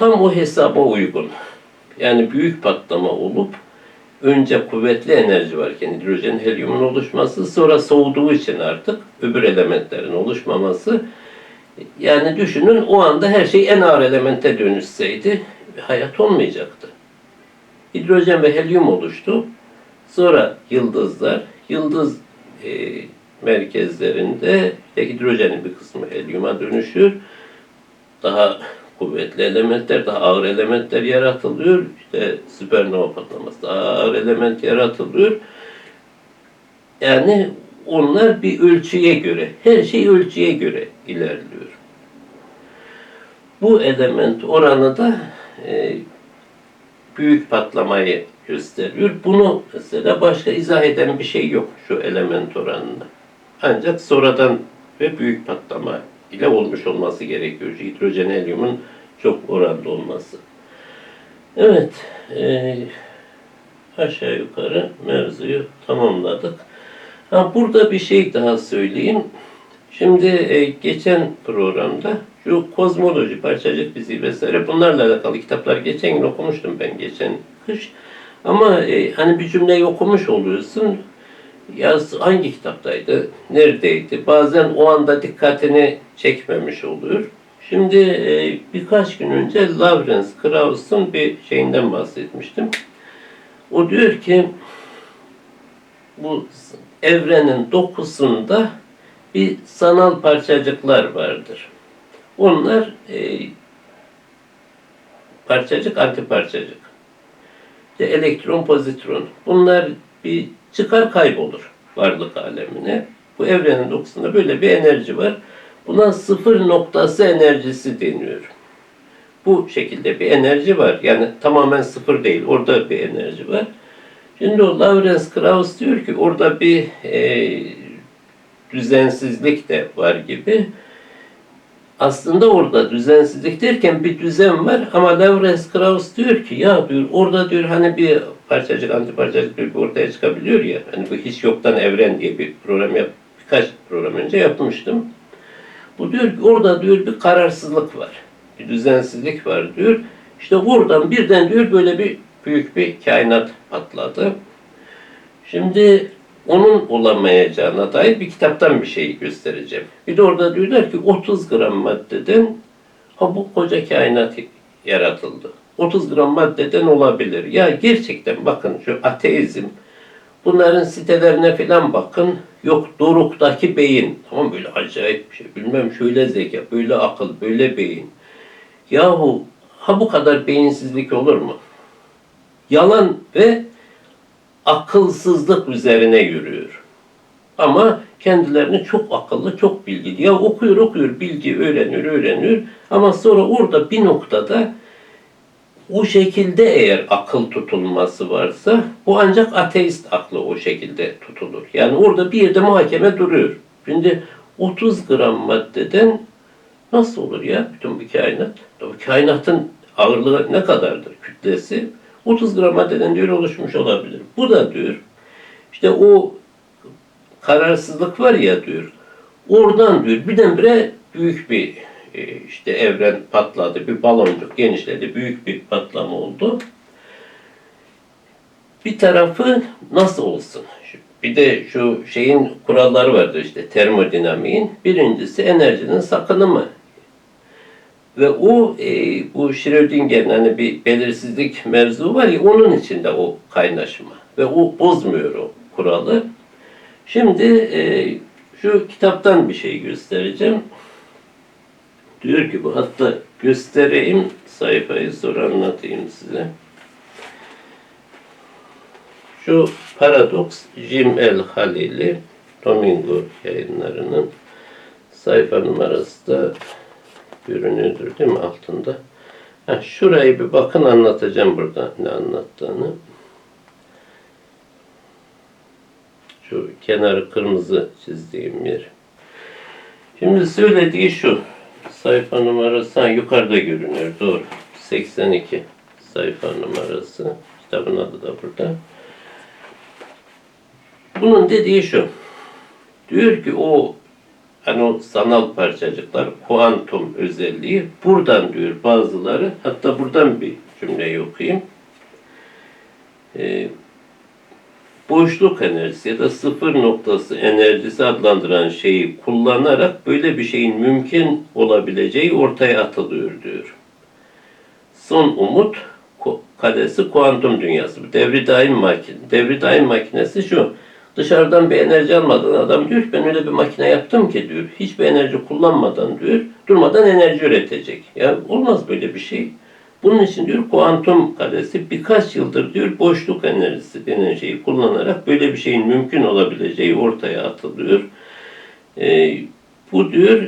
tam o hesaba uygun. Yani büyük patlama olup önce kuvvetli enerji varken hidrojen helyumun oluşması sonra soğuduğu için artık öbür elementlerin oluşmaması yani düşünün o anda her şey en ağır elemente dönüşseydi hayat olmayacaktı. Hidrojen ve helyum oluştu. Sonra yıldızlar, yıldız e, merkezlerinde hidrojenin bir kısmı helyuma dönüşür. Daha kuvvetli elementler, daha ağır elementler yaratılıyor. İşte süpernova patlaması, daha ağır element yaratılıyor. Yani onlar bir ölçüye göre, her şey ölçüye göre ilerliyor. Bu element oranı da e, büyük patlamayı gösteriyor. Bunu mesela başka izah eden bir şey yok şu element oranında. Ancak sonradan ve büyük patlama ile olmuş olması gerekiyor. Hidrojen helyumun çok oranlı olması. Evet, e, aşağı yukarı mevzuyu tamamladık. Ha, burada bir şey daha söyleyeyim. Şimdi e, geçen programda şu kozmoloji, parçacık fiziği vesaire bunlarla alakalı kitaplar geçen gün okumuştum ben geçen kış. Ama e, hani bir cümleyi okumuş oluyorsun. Ya hangi kitaptaydı? Neredeydi? Bazen o anda dikkatini çekmemiş oluyor. Şimdi e, birkaç gün önce Lawrence Krauss'un bir şeyinden bahsetmiştim. O diyor ki bu evrenin dokusunda bir sanal parçacıklar vardır. Onlar e, parçacık, antiparçacık. İşte elektron, pozitron. Bunlar bir çıkar kaybolur varlık alemine. Bu evrenin dokusunda böyle bir enerji var. Buna sıfır noktası enerjisi deniyor. Bu şekilde bir enerji var. Yani tamamen sıfır değil. Orada bir enerji var. Şimdi o Lawrence Krauss diyor ki orada bir e, düzensizlik de var gibi. Aslında orada düzensizlik derken bir düzen var ama Lawrence Krauss diyor ki ya diyor orada diyor hani bir parçacık antiparçacık bir ortaya çıkabiliyor ya hani bu hiç yoktan evren diye bir program yap birkaç program önce yapmıştım. Bu diyor ki orada diyor bir kararsızlık var. Bir düzensizlik var diyor. İşte oradan birden diyor böyle bir büyük bir kainat patladı. Şimdi onun olamayacağına dair bir kitaptan bir şey göstereceğim. Bir de orada diyorlar ki 30 gram maddeden ha bu koca kainat yaratıldı. 30 gram maddeden olabilir. Ya gerçekten bakın şu ateizm bunların sitelerine falan bakın. Yok Doruk'taki beyin. Tamam böyle acayip bir şey. Bilmem şöyle zeka, böyle akıl, böyle beyin. Yahu ha bu kadar beyinsizlik olur mu? Yalan ve akılsızlık üzerine yürüyor. Ama kendilerini çok akıllı, çok bilgili. Ya okuyor okuyor, bilgi öğreniyor, öğreniyor. Ama sonra orada bir noktada o şekilde eğer akıl tutulması varsa bu ancak ateist aklı o şekilde tutulur. Yani orada bir yerde muhakeme duruyor. Şimdi 30 gram maddeden nasıl olur ya bütün bir kainat? Bu kainatın ağırlığı ne kadardır kütlesi? 30 gram maddeden diyor oluşmuş olabilir. Bu da diyor işte o kararsızlık var ya diyor oradan diyor birdenbire büyük bir e, işte evren patladı, bir baloncuk genişledi, büyük bir patlama oldu. Bir tarafı nasıl olsun? Bir de şu şeyin kuralları vardır işte termodinamiğin. Birincisi enerjinin sakınımı. Ve o e, bu Schrödinger'in hani bir belirsizlik mevzu var ya onun içinde o kaynaşma. Ve o bozmuyor o kuralı. Şimdi e, şu kitaptan bir şey göstereceğim. Diyor ki bu hatta göstereyim sayfayı sonra anlatayım size. Şu paradoks Jim El Halili Domingo yayınlarının sayfa numarası da görünüyordur değil mi altında? Ha, şurayı bir bakın anlatacağım burada ne anlattığını. Şu kenarı kırmızı çizdiğim yer. Şimdi söylediği şu. Sayfa numarası ha, yukarıda görünüyor. Doğru. 82 sayfa numarası. Kitabın adı da burada. Bunun dediği şu. Diyor ki o hani o sanal parçacıklar, kuantum özelliği buradan diyor bazıları. Hatta buradan bir cümleyi okuyayım. Ee, boşluk enerjisi ya da sıfır noktası enerjisi adlandıran şeyi kullanarak böyle bir şeyin mümkün olabileceği ortaya atılıyor diyor. Son umut kalesi kuantum dünyası. Devri daim makine. Devri daim makinesi şu. Dışarıdan bir enerji almadan adam diyor ben öyle bir makine yaptım ki diyor. Hiçbir enerji kullanmadan diyor. Durmadan enerji üretecek. Ya olmaz böyle bir şey. Bunun için diyor kuantum kalesi birkaç yıldır diyor boşluk enerjisi denen şeyi kullanarak böyle bir şeyin mümkün olabileceği ortaya atılıyor. Ee, bu diyor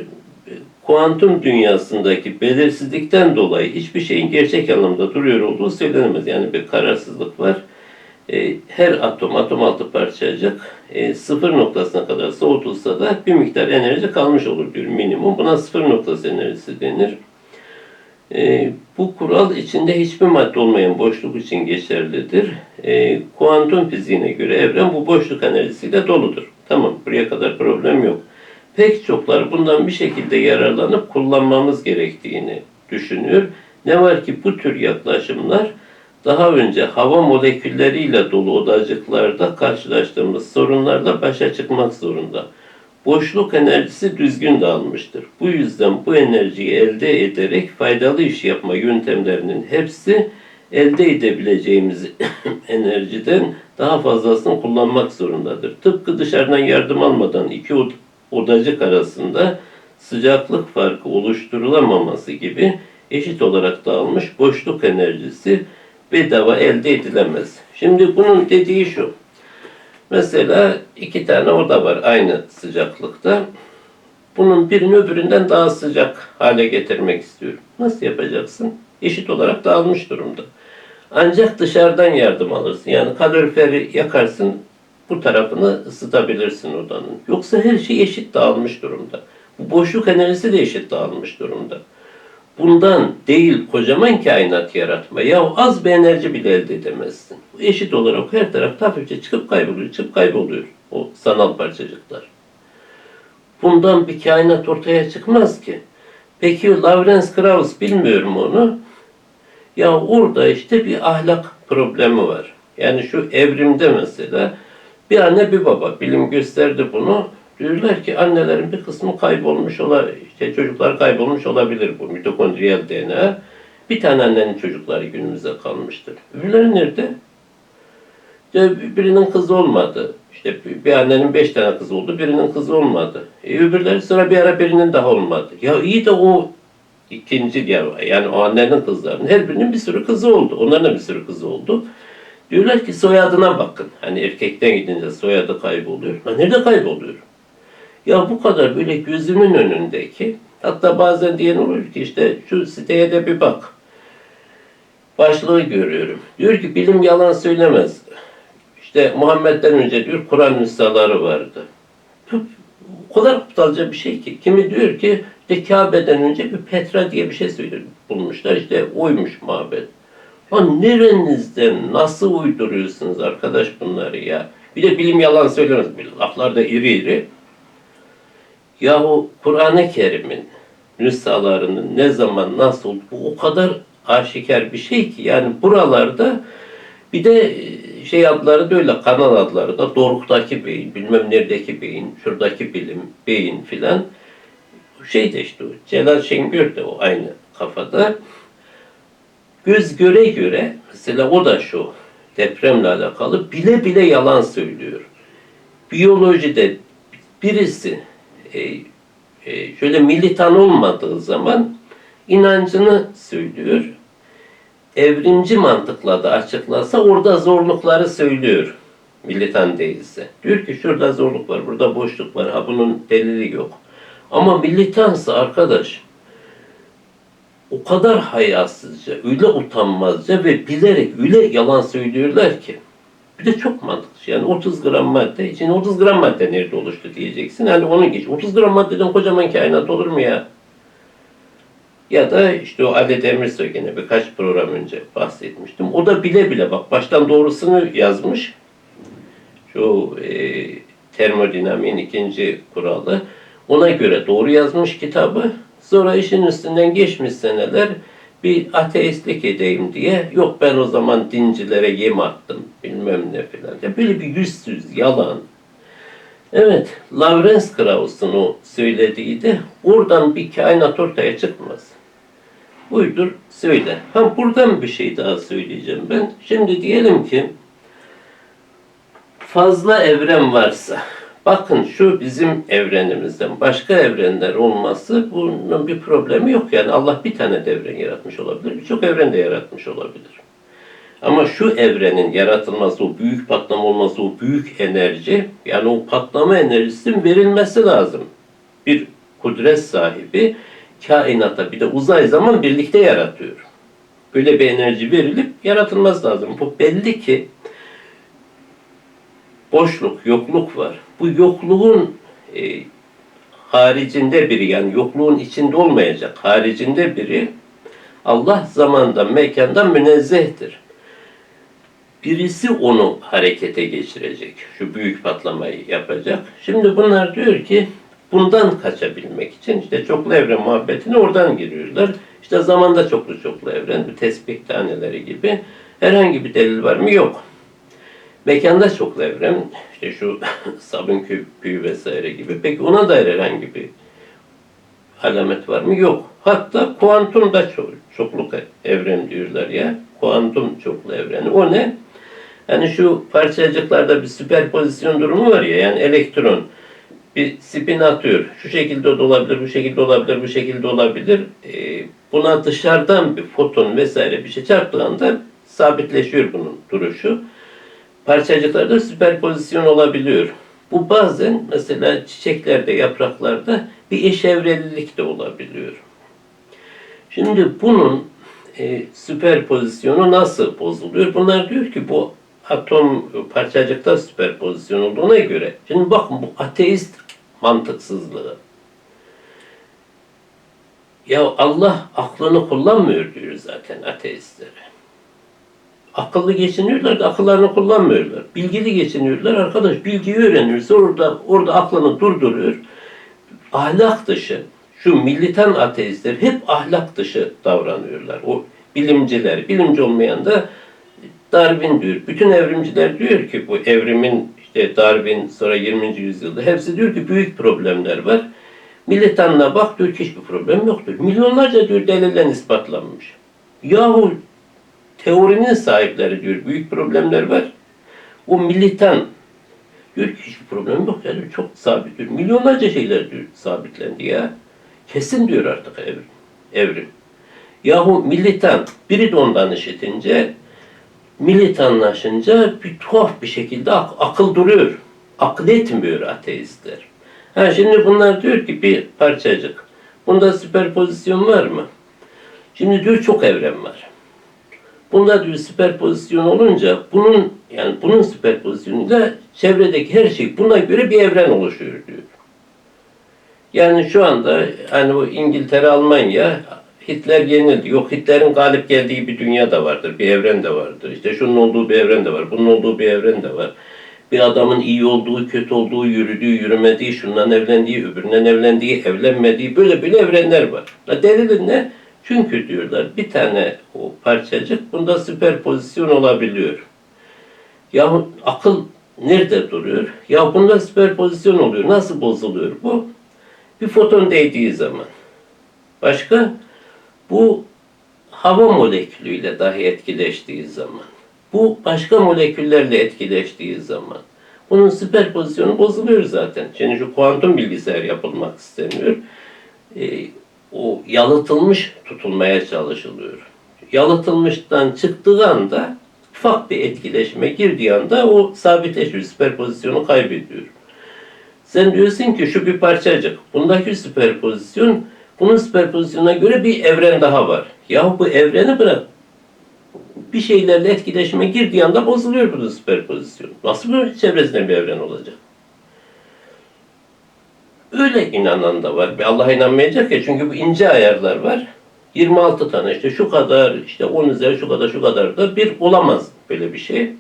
kuantum dünyasındaki belirsizlikten dolayı hiçbir şeyin gerçek anlamda duruyor olduğu söylenemez. Yani bir kararsızlık var. Ee, her atom, atom altı parçacık e, sıfır noktasına kadar soğutulsa da bir miktar enerji kalmış olur diyor minimum. Buna sıfır noktası enerjisi denir. Ee, bu kural içinde hiçbir madde olmayan boşluk için geçerlidir. Ee, kuantum fiziğine göre evren bu boşluk enerjisiyle doludur. Tamam, buraya kadar problem yok. Pek çoklar bundan bir şekilde yararlanıp kullanmamız gerektiğini düşünüyor. Ne var ki bu tür yaklaşımlar daha önce hava molekülleriyle dolu odacıklarda karşılaştığımız sorunlarla başa çıkmak zorunda. Boşluk enerjisi düzgün dağılmıştır. Bu yüzden bu enerjiyi elde ederek faydalı iş yapma yöntemlerinin hepsi elde edebileceğimiz enerjiden daha fazlasını kullanmak zorundadır. Tıpkı dışarıdan yardım almadan iki od- odacık arasında sıcaklık farkı oluşturulamaması gibi eşit olarak dağılmış boşluk enerjisi bedava elde edilemez. Şimdi bunun dediği şu. Mesela iki tane oda var aynı sıcaklıkta. Bunun birini öbüründen daha sıcak hale getirmek istiyorum. Nasıl yapacaksın? Eşit olarak dağılmış durumda. Ancak dışarıdan yardım alırsın. Yani kaloriferi yakarsın, bu tarafını ısıtabilirsin odanın. Yoksa her şey eşit dağılmış durumda. Boşluk enerjisi de eşit dağılmış durumda. Bundan değil kocaman kainat yaratma. Ya az bir enerji bile elde edemezsin. Eşit olarak her tarafta hafifçe çıkıp kayboluyor, çıkıp kayboluyor o sanal parçacıklar. Bundan bir kainat ortaya çıkmaz ki. Peki Lawrence Krauss bilmiyorum onu. Ya orada işte bir ahlak problemi var. Yani şu evrimde mesela bir anne bir baba bilim gösterdi bunu. Diyorlar ki annelerin bir kısmı kaybolmuş ola, işte çocuklar kaybolmuş olabilir bu mitokondriyal DNA. Bir tane annenin çocukları günümüzde kalmıştır. Öbürleri nerede? İşte birinin kızı olmadı. İşte bir annenin beş tane kızı oldu, birinin kızı olmadı. E öbürleri sonra bir ara birinin daha olmadı. Ya iyi de o ikinci ya yani o annenin kızlarının her birinin bir sürü kızı oldu. Onların da bir sürü kızı oldu. Diyorlar ki soyadına bakın. Hani erkekten gidince soyadı kayboluyor. Ha nerede kayboluyor? Ya bu kadar böyle gözümün önündeki hatta bazen diyen olur ki işte şu siteye de bir bak. Başlığı görüyorum. Diyor ki bilim yalan söylemez. İşte Muhammed'den önce diyor Kur'an nüshaları vardı. O kadar aptalca bir şey ki. Kimi diyor ki işte Kabe'den önce bir Petra diye bir şey söylüyor, bulmuşlar. İşte oymuş mabet. Ya nerenizden nasıl uyduruyorsunuz arkadaş bunları ya? Bir de bilim yalan söylemez. Laflar da iri iri. Yahu Kur'an-ı Kerim'in nüshalarının ne zaman nasıl bu o kadar aşikar bir şey ki yani buralarda bir de şey adları da öyle kanal adları da Doruk'taki beyin, bilmem neredeki beyin, şuradaki bilim, beyin filan. Şey de işte o, Celal Şengör de o aynı kafada. Göz göre göre mesela o da şu depremle alakalı bile bile yalan söylüyor. Biyolojide birisi e, e, şöyle militan olmadığı zaman inancını söylüyor. Evrimci mantıkla da açıklasa orada zorlukları söylüyor. Militan değilse. Diyor ki şurada zorluk var, burada boşluk var, ha bunun delili yok. Ama militansa arkadaş o kadar hayasızca, öyle utanmazca ve bilerek öyle yalan söylüyorlar ki. Bir de çok mantıklı. Yani 30 gram madde için 30 gram madde nerede oluştu diyeceksin. Hani onun geç. 30 gram maddeden kocaman kainat olur mu ya? Ya da işte o Ali Demirsoy gene birkaç program önce bahsetmiştim. O da bile bile bak baştan doğrusunu yazmış. Şu e, termodinamiğin ikinci kuralı. Ona göre doğru yazmış kitabı. Sonra işin üstünden geçmiş seneler bir ateistlik edeyim diye yok ben o zaman dincilere yem attım bilmem ne filan. Ya böyle bir yüzsüz yalan. Evet, Lawrence Krauss'un o söylediği de oradan bir kainat ortaya çıkmaz. Buydur, söyle. Ha buradan bir şey daha söyleyeceğim ben. Şimdi diyelim ki fazla evren varsa, bakın şu bizim evrenimizden başka evrenler olması bunun bir problemi yok. Yani Allah bir tane de evren yaratmış olabilir, birçok evren de yaratmış olabilir. Ama şu evrenin yaratılması, o büyük patlama olması, o büyük enerji, yani o patlama enerjisinin verilmesi lazım. Bir kudret sahibi kainata bir de uzay zaman birlikte yaratıyor. Böyle bir enerji verilip yaratılması lazım. Bu belli ki boşluk, yokluk var. Bu yokluğun e, haricinde biri yani yokluğun içinde olmayacak haricinde biri Allah zamandan, mekandan münezzehtir. Birisi onu harekete geçirecek. Şu büyük patlamayı yapacak. Şimdi bunlar diyor ki bundan kaçabilmek için işte çoklu evren muhabbetine oradan giriyorlar. İşte zamanda çoklu çoklu evren, bu tesbih taneleri gibi herhangi bir delil var mı? Yok. Mekanda çoklu evren, işte şu sabun küpü vesaire gibi. Peki ona dair herhangi bir alamet var mı? Yok. Hatta kuantum da çok, çokluk evren diyorlar ya. Kuantum çoklu evreni. O ne? Yani şu parçacıklarda bir süperpozisyon durumu var ya. Yani elektron bir spin atıyor. Şu şekilde de olabilir, bu şekilde olabilir, bu şekilde olabilir. Ee, buna dışarıdan bir foton vesaire bir şey çarptığında sabitleşiyor bunun duruşu. Parçacıklarda süperpozisyon olabiliyor. Bu bazen mesela çiçeklerde, yapraklarda bir eşevrelilik de olabiliyor. Şimdi bunun e, süperpozisyonu nasıl bozuluyor? Bunlar diyor ki bu atom parçacıkta süperpozisyon olduğuna göre. Şimdi bakın bu ateist mantıksızlığı. Ya Allah aklını kullanmıyor diyor zaten ateistlere. Akıllı geçiniyorlar da akıllarını kullanmıyorlar. Bilgili geçiniyorlar. Arkadaş bilgiyi öğreniyorsa orada orada aklını durduruyor. Ahlak dışı, şu militan ateistler hep ahlak dışı davranıyorlar. O bilimciler, bilimci olmayan da Darwin diyor. Bütün evrimciler diyor ki bu evrimin işte Darwin sonra 20. yüzyılda hepsi diyor ki büyük problemler var. Militanla bak diyor ki hiçbir problem yoktur. Milyonlarca diyor delille ispatlanmış. Yahu teorinin sahipleri diyor büyük problemler var. O militan diyor ki hiçbir problem yok. Yani çok sabit diyor. Milyonlarca şeyler diyor sabitlendi ya. Kesin diyor artık evrim. evrim. Yahu militan biri de ondan işitince militanlaşınca bir tuhaf bir şekilde ak- akıl duruyor. Akıl etmiyor ateistler. Ha şimdi bunlar diyor ki bir parçacık. Bunda süperpozisyon var mı? Şimdi diyor çok evren var. Bunda diyor süperpozisyon olunca bunun yani bunun süperpozisyonuyla çevredeki her şey buna göre bir evren oluşuyor diyor. Yani şu anda hani o İngiltere, Almanya Hitler yenildi. Yok Hitler'in galip geldiği bir dünya da vardır. Bir evren de vardır. İşte şunun olduğu bir evren de var. Bunun olduğu bir evren de var. Bir adamın iyi olduğu, kötü olduğu, yürüdüğü, yürümediği, şundan evlendiği, öbüründen evlendiği, evlenmediği böyle böyle evrenler var. Ha, delili ne? Çünkü diyorlar bir tane o parçacık bunda süperpozisyon olabiliyor. Ya akıl nerede duruyor? Ya bunda süperpozisyon oluyor. Nasıl bozuluyor bu? Bir foton değdiği zaman. Başka? Bu hava molekülüyle dahi etkileştiği zaman. Bu başka moleküllerle etkileştiği zaman. Bunun süperpozisyonu bozuluyor zaten. Şu kuantum bilgisayar yapılmak isteniyor. Ee, o yalıtılmış tutulmaya çalışılıyor. Yalıtılmıştan çıktığı anda ufak bir etkileşime girdiği anda o sabitleşiyor, süperpozisyonu kaybediyor. Sen diyorsun ki şu bir parçacık. Bundaki süperpozisyon bunun süperpozisyonuna göre bir evren daha var. Yahu bu evreni bırak. Bir şeylerle etkileşime girdiği anda bozuluyor bu süperpozisyon. Nasıl böyle çevresinde bir evren olacak? Öyle inanan da var. Allah'a inanmayacak ya çünkü bu ince ayarlar var. 26 tane işte şu kadar işte 10 üzeri şu kadar şu kadar da bir olamaz böyle bir şey.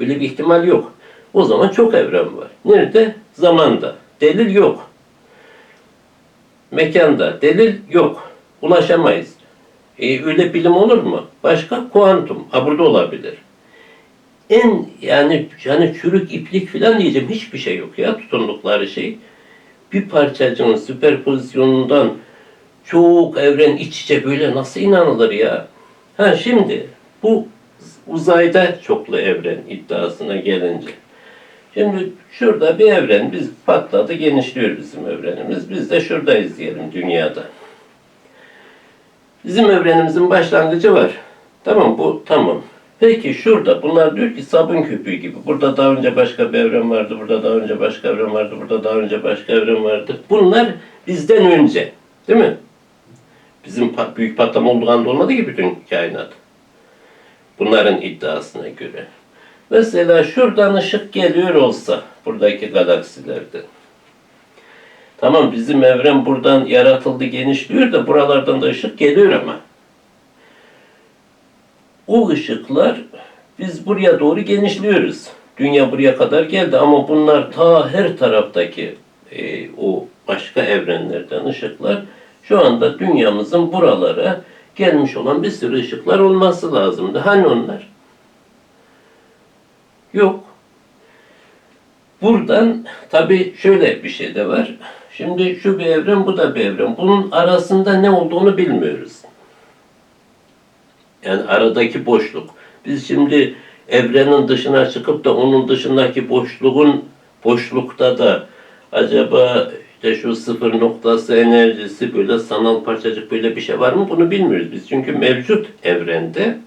Böyle bir ihtimal yok. O zaman çok evren var. Nerede? Zamanda. Delil yok. mekanda delil yok. Ulaşamayız. E, öyle bilim olur mu? Başka kuantum. Ha burada olabilir. En yani yani çürük iplik falan diyeceğim hiçbir şey yok ya tutundukları şey. Bir parçacığın süperpozisyonundan çok evren iç içe böyle nasıl inanılır ya? Ha şimdi bu uzayda çoklu evren iddiasına gelince. Şimdi şurada bir evren biz patladı genişliyor bizim evrenimiz. Biz de şuradayız diyelim dünyada. Bizim evrenimizin başlangıcı var. Tamam bu tamam. Peki şurada bunlar diyor ki sabun köpüğü gibi. Burada daha önce başka bir evren vardı, burada daha önce başka evren vardı, burada daha önce başka evren vardı. Bunlar bizden önce. Değil mi? Bizim büyük patlama olduğu anda olmadı ki bütün kainat. Bunların iddiasına göre. Mesela şuradan ışık geliyor olsa buradaki galaksilerden. Tamam bizim evren buradan yaratıldı genişliyor da buralardan da ışık geliyor ama. O ışıklar biz buraya doğru genişliyoruz. Dünya buraya kadar geldi ama bunlar ta her taraftaki e, o başka evrenlerden ışıklar şu anda dünyamızın buralara gelmiş olan bir sürü ışıklar olması lazımdı. Hani onlar? Yok. Buradan tabii şöyle bir şey de var. Şimdi şu bir evren, bu da bir evren. Bunun arasında ne olduğunu bilmiyoruz. Yani aradaki boşluk. Biz şimdi evrenin dışına çıkıp da onun dışındaki boşluğun boşlukta da acaba işte şu sıfır noktası enerjisi böyle sanal parçacık böyle bir şey var mı bunu bilmiyoruz biz. Çünkü mevcut evrende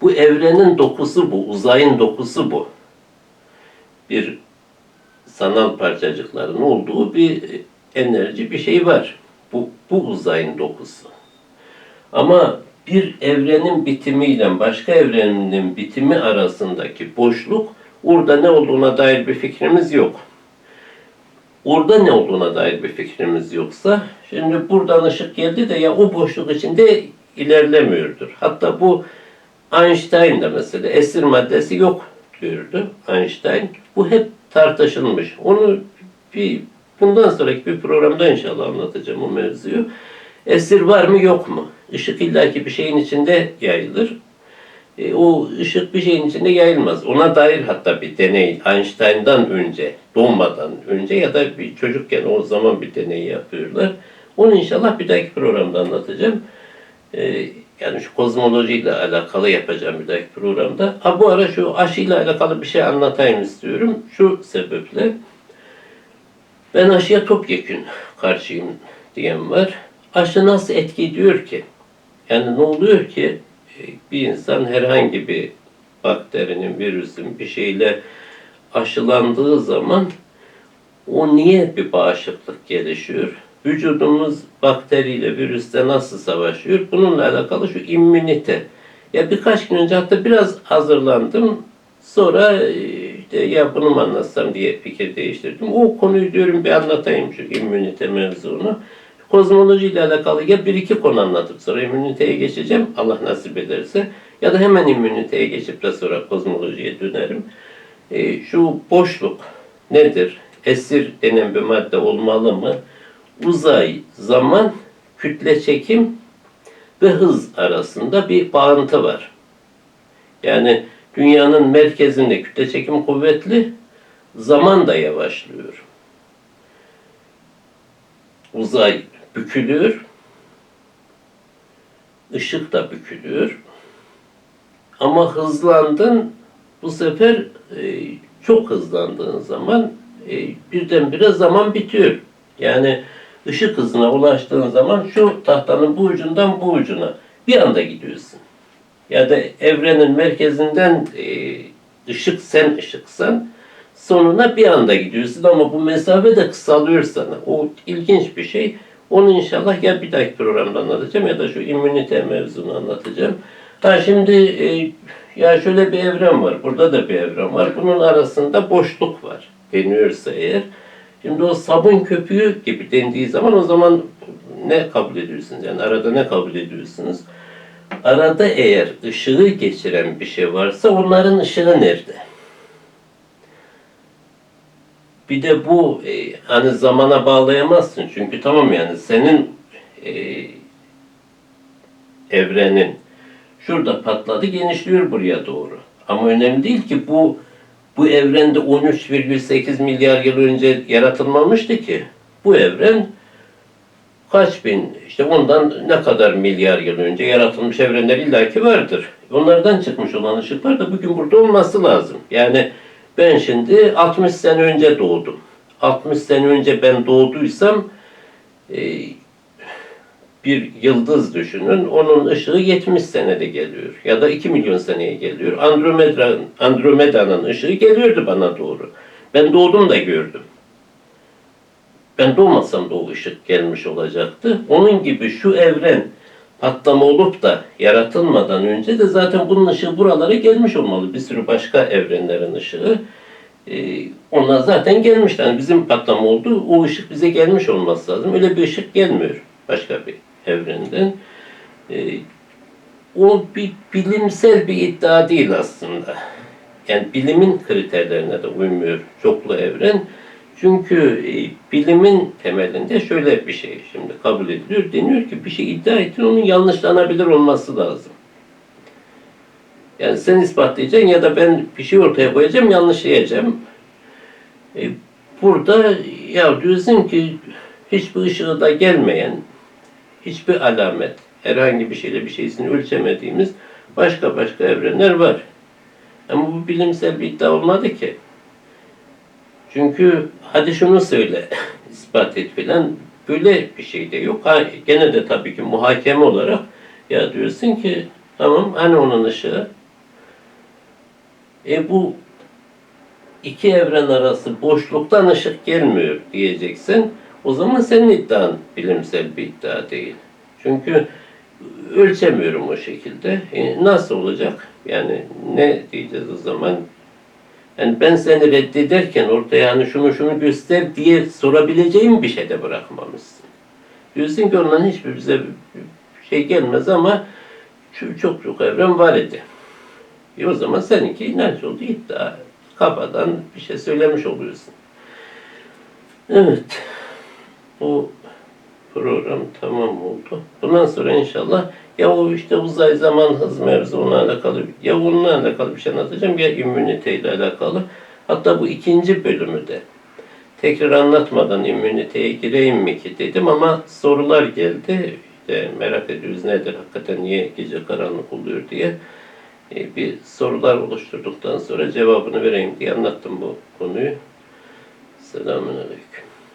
bu evrenin dokusu bu, uzayın dokusu bu. Bir sanal parçacıkların olduğu bir enerji bir şey var. Bu, bu uzayın dokusu. Ama bir evrenin bitimiyle başka evrenin bitimi arasındaki boşluk orada ne olduğuna dair bir fikrimiz yok. Orada ne olduğuna dair bir fikrimiz yoksa şimdi buradan ışık geldi de ya o boşluk içinde ilerlemiyordur. Hatta bu Einstein de mesela esir maddesi yok diyordu Einstein. Bu hep tartışılmış. Onu bir bundan sonraki bir programda inşallah anlatacağım o mevzuyu. Esir var mı yok mu? Işık illaki bir şeyin içinde yayılır. E, o ışık bir şeyin içinde yayılmaz. Ona dair hatta bir deney Einstein'dan önce, doğmadan önce ya da bir çocukken o zaman bir deney yapıyorlar. Onu inşallah bir dahaki programda anlatacağım. E, yani şu kozmolojiyle alakalı yapacağım bir dahaki programda. Ha bu ara şu aşıyla alakalı bir şey anlatayım istiyorum. Şu sebeple ben aşıya topyekün karşıyım diyen var. Aşı nasıl etki ediyor ki? Yani ne oluyor ki e, bir insan herhangi bir bakterinin, virüsün bir şeyle aşılandığı zaman o niye bir bağışıklık gelişiyor? Vücudumuz bakteriyle, virüsle nasıl savaşıyor? Bununla alakalı şu immünite. Ya birkaç gün önce hatta biraz hazırlandım. Sonra e, işte ya bunu mu anlatsam diye fikir değiştirdim. O konuyu diyorum bir anlatayım şu immünite mevzunu. Kozmoloji ile alakalı ya bir iki konu anlatıp sonra immüniteye geçeceğim Allah nasip ederse. Ya da hemen immüniteye geçip de sonra kozmolojiye dönerim. E, şu boşluk nedir? Esir denen bir madde olmalı mı? Uzay, zaman, kütle çekim ve hız arasında bir bağıntı var. Yani dünyanın merkezinde kütle çekim kuvvetli, zaman da yavaşlıyor. Uzay bükülüyor, ışık da bükülüyor. Ama hızlandın, bu sefer e, çok hızlandığın zaman e, birdenbire zaman bitiyor. Yani ışık hızına ulaştığın zaman şu tahtanın bu ucundan bu ucuna bir anda gidiyorsun. Ya da evrenin merkezinden e, ışık sen ışıksan sonuna bir anda gidiyorsun ama bu mesafe de kısalıyor sana. O ilginç bir şey. Onu inşallah ya bir dahaki programda anlatacağım ya da şu immünite mevzunu anlatacağım. Ha şimdi e, ya şöyle bir evren var, burada da bir evren var. Bunun arasında boşluk var deniyorsa eğer. Şimdi o sabun köpüğü gibi dendiği zaman o zaman ne kabul ediyorsunuz? Yani arada ne kabul ediyorsunuz? Arada eğer ışığı geçiren bir şey varsa onların ışığı nerede? Bir de bu e, hani zamana bağlayamazsın. Çünkü tamam yani senin e, evrenin şurada patladı genişliyor buraya doğru. Ama önemli değil ki bu bu evrende 13,8 milyar yıl önce yaratılmamıştı ki. Bu evren kaç bin, işte ondan ne kadar milyar yıl önce yaratılmış evrenler illaki vardır. Onlardan çıkmış olan ışıklar da bugün burada olması lazım. Yani ben şimdi 60 sene önce doğdum. 60 sene önce ben doğduysam e, bir yıldız düşünün. Onun ışığı 70 senede geliyor. Ya da 2 milyon seneye geliyor. Andromeda, Andromeda'nın ışığı geliyordu bana doğru. Ben doğdum da gördüm. Ben doğmasam da o ışık gelmiş olacaktı. Onun gibi şu evren patlama olup da yaratılmadan önce de zaten bunun ışığı buralara gelmiş olmalı. Bir sürü başka evrenlerin ışığı. Ee, onlar zaten gelmiş. Yani bizim patlama oldu. O ışık bize gelmiş olması lazım. Öyle bir ışık gelmiyor başka bir evrenden. Ee, o bir bilimsel bir iddia değil aslında. Yani bilimin kriterlerine de uymuyor çoklu evren. Çünkü e, bilimin temelinde şöyle bir şey şimdi kabul ediliyor. Deniyor ki bir şey iddia ettin onun yanlışlanabilir olması lazım. Yani sen ispatlayacaksın ya da ben bir şey ortaya koyacağım yanlışlayacağım. E, burada ya diyorsun ki hiçbir ışığı da gelmeyen, hiçbir alamet, herhangi bir şeyle bir şeysini ölçemediğimiz başka başka evrenler var. Ama bu bilimsel bir iddia olmadı ki. Çünkü hadi şunu söyle, ispat et filan böyle bir şey de yok. Ha, gene de tabii ki muhakeme olarak ya diyorsun ki tamam hani onun ışığı e bu iki evren arası boşluktan ışık gelmiyor diyeceksin. O zaman senin iddian bilimsel bir iddia değil. Çünkü ölçemiyorum o şekilde. E, nasıl olacak? Yani ne diyeceğiz o zaman? Yani ben seni reddederken ortaya hani şunu şunu göster diye sorabileceğim bir şey de bırakmamışsın. Diyorsun ki ondan hiçbir bize şey gelmez ama şu çok çok evren var idi. E o zaman seninki inanç oldu iddia. Kafadan bir şey söylemiş oluyorsun. Evet. Bu program tamam oldu. Bundan sonra inşallah ya o işte uzay zaman hız mevzu onunla alakalı ya onunla alakalı bir şey anlatacağım ya immüniteyle alakalı. Hatta bu ikinci bölümü de tekrar anlatmadan immüniteye gireyim mi ki dedim ama sorular geldi. İşte merak ediyoruz nedir hakikaten niye gece karanlık oluyor diye. E, bir sorular oluşturduktan sonra cevabını vereyim diye anlattım bu konuyu. Selamünaleyküm.